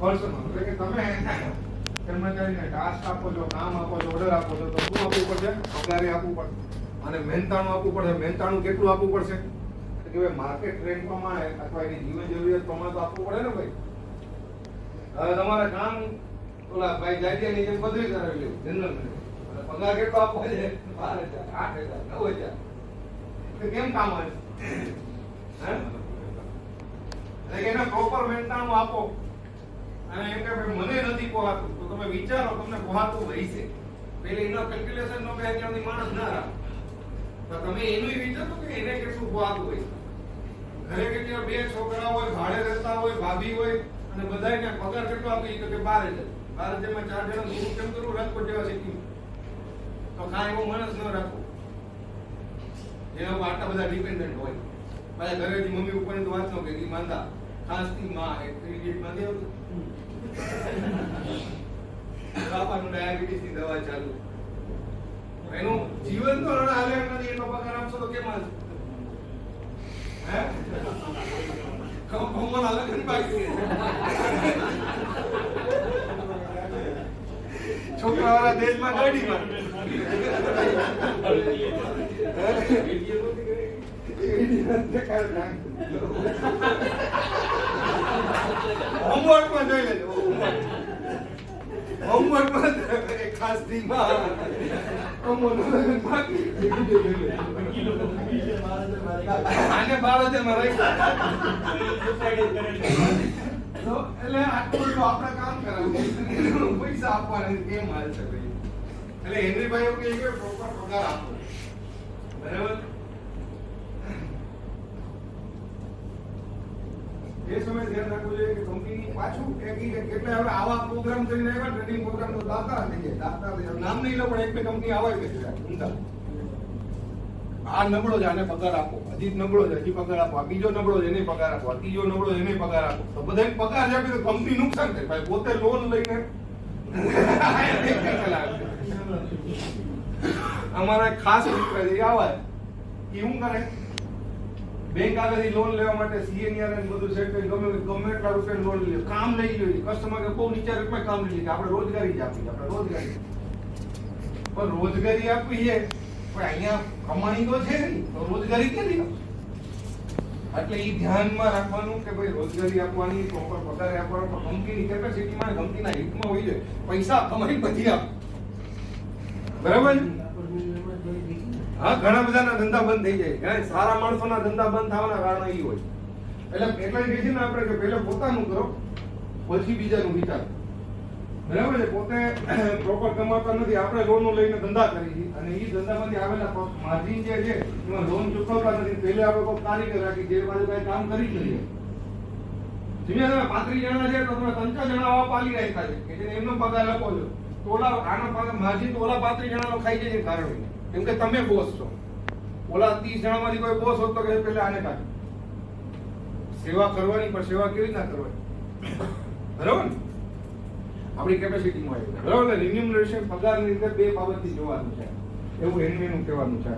Personal એટલે કે તમે કર્મચારીને ટાસ્ક આપો છો, કામ આપો છો ઓર્ડર આપો છો, તો શું આપવું પડશે? પગારે આપવું પડશે. અને મહેનતાણું આપવું પડશે. મહેનતાણું કેટલું આપવું પડશે? ભાઈ માર્કેટ ટ્રેન્ડ પ્રમાણે અથવા એની જીવન જરૂરિયાત પ્રમાણે તો આપવું પડે ને ભાઈ. હવે તમારે કામ, ઓલા ભાઈ જાડિયાની જેમ બદલી કરાવી લેવું જનરલ અને પગાર કેટલો આપવો છે? બાર હજાર, આઠ હજાર, નવ હજાર. તો કેમ કામ આવે? હે? એટલે કે એને પ્રોપર મહેનતાણું આપો. અને એમ કે મને નથી પોહાતું તો તમે વિચારો, તમને પોહાતું હોય છે. એટલે એનો કેલ્ક્યુલેશન નો કહે ત્યાંથી માણસ ના રાખે. તો તમે એનું વિચારો કે એને કેટલું પોહાતું હોય ઘરે કેટલા બે છોકરા હોય, ભાડે રહેતા હોય, ભાભી હોય, અને બધાને પગાર કેટલો આપી તો કે બાર હજાર. બાર હજારમાં ચાર જણા દૂર કેમ કરવું? રાજકોટ જેવા સિટી તો કાંઈ એવો માણસ ન રાખો એના ઉપર આટલા બધા ડિપેન્ડન્ટ હોય. પાછા ઘરેથી મમ્મી ઉપર વાત ન કરી માંદા. ખાસથી માં એક ક્રિકેટમાં દેવું બાપાનું ડાયાબિટીસની દવા ચાલુ. એનું જીવન તો રણા હાલે નથી એનો પગાર આપશો તો કેમ હાલશે? હે? કમ કમોના લગન બાકી છે. છોકરાવાળા દેશમાં ગાડીમાં હોમવર્કમાં જોઈ લેજો, હોમવર્કમાં. ખાસ ધીમાં. આને બાર હજારમાં રાખ્યું. તો એટલે આટલું બધું આપણે કામ કરાવવું પૈસા આપવાના કેમ હાલ છે એટલે હેનરીભાઈ એવું કહે બરાબર? એ સમયે ધ્યાન રાખવું જોઈએ કે કંપની પાછું એટલે હવે આવા પ્રોગ્રામ કરીને આવ્યા ટ્રેનિંગ પ્રોગ્રામ તો દાતા થઈ જાય દાતા. નામ નહીં લો, પણ એક બે કંપની આવે કે આ નબળો છે પગાર આપો. હજી નબળો છે, હજી પગાર આપો. બીજો નબળો છે, એને પગાર આપો. આ ત્રીજો નબળો છે, એને પગાર આપો. તો બધાને પગાર આપે તો કંપની નુકસાન થાય. ભાઈ, પોતે લોન લઈને અમારા ખાસ મિત્ર એ આવે એ શું કરે? બેંક આગળથી લોન લેવા માટે સીએનઆર ને બધું સેટ કરી ગમે ગમે એટલા રૂપિયા લોન લે. કામ લઈ લે કસ્ટમર કે બહુ નીચા રૂપિયા કામ લઈ લે આપણે રોજગારી જ આપી આપણે રોજગારી. પણ રોજગારી આપવી છે પણ અહીંયા કમાણી તો છે નહીં, તો રોજગારી આપશે એટલે એ ધ્યાનમાં રાખવાનું કે ભાઈ રોજગારી આપવાની પ્રોપર પગાર આપવાનો, પણ કંપનીની કેપેસિટીમાં કંપનીના હિતમાં હોય છે. પૈસા તમારી બધી આપ. બરાબર? હા, ઘણા બધાના ધંધા બંધ થઈ જાય. ઘણા સારા માણસોના ધંધા બંધ થવાના કારણ એ હોય. એટલે એટલે કહે છે ને આપણે કે પહેલા પોતાનું કરો, પછી બીજાનું વિચાર. બરાબર છે? પોતે પ્રોપર કમાતા નથી. આપણે લોનો લઈને ધંધા કરી છે અને એ ધંધામાંથી આવેલા માર્જિન જે છે, એમાં લોન ચૂકવતા નથી. પહેલે આપણે કોઈ કારીગર રાખી, જે બાજુ કઈ કામ કરી લઈએ. જીવે તમે પાંત્રીસ જણા છે તો તમે ત્રણ જણા આવા પાલી રાખ્યા છે. કે જેને એમનો પગાર આપો છો. તો ઓલા આનો પગાર માર્જિન તો ઓલા પાંત્રીસ જણાનો ખાઈ જાય કારણ. કેમ કે તમે બોસ છો. ઓલા ત્રીસ જણામાંથી કોઈ બોસ હોત તો કે પેલા આને કાઢો. સેવા કરવાની પણ સેવા કેવી રીતના કરવાની? બરાબર ને? આપણી કેપેસિટીમાં આવી બરાબર ને? રિમ્યુનરેશન પગારની રીતે બે બાબતથી જોવાનું છે. એવું એનું એનું કહેવાનું છે.